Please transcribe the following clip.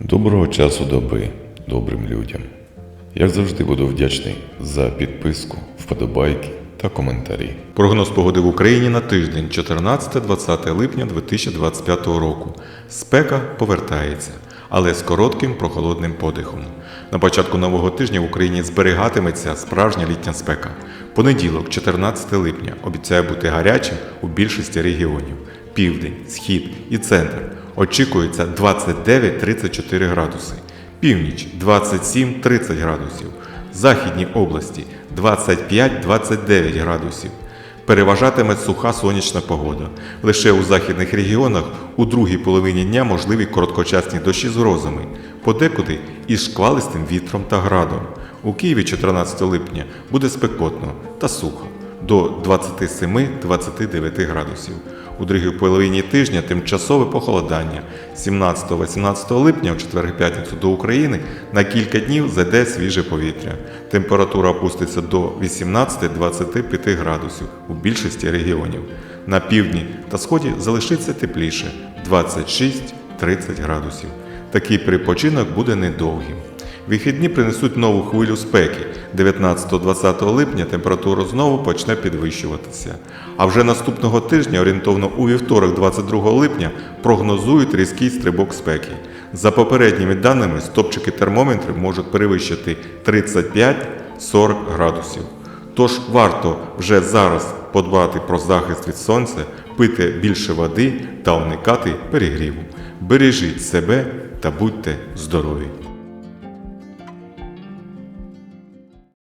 Доброго часу доби добрим людям. Як завжди буду вдячний за підписку, вподобайки та коментарі. Прогноз погоди в Україні на тиждень 14-20 липня 2025 року. Спека повертається, але з коротким прохолодним подихом. На початку нового тижня в Україні зберігатиметься справжня літня спека. Понеділок, 14 липня, обіцяє бути гарячим у більшості регіонів. Південь, схід і центр. Очікується 29-34 градуси. Північ 27-30 градусів. Західні області 25-29 градусів. Переважатиме суха сонячна погода. Лише у західних регіонах у другій половині дня можливі короткочасні дощі з грозами, подекуди із шквалистим вітром та градом. У Києві 14 липня буде спекотно та сухо до 27-29 градусів. У другій половині тижня тимчасове похолодання. 17-18 липня, в четвер п'ятницю до України, на кілька днів зайде свіже повітря. Температура опуститься до 18-25 градусів у більшості регіонів. На півдні та сході залишиться тепліше 26-30 градусів. Такий перепочинок буде недовгим. Вихідні принесуть нову хвилю спеки. 19-20 липня температура знову почне підвищуватися. А вже наступного тижня, орієнтовно у вівторок, 22 липня, прогнозують різкий стрибок спеки. За попередніми даними, стопчики термометрів можуть перевищити 35-40 градусів. Тож варто вже зараз подбати про захист від сонця, пити більше води та уникати перегріву. Бережіть себе та будьте здорові!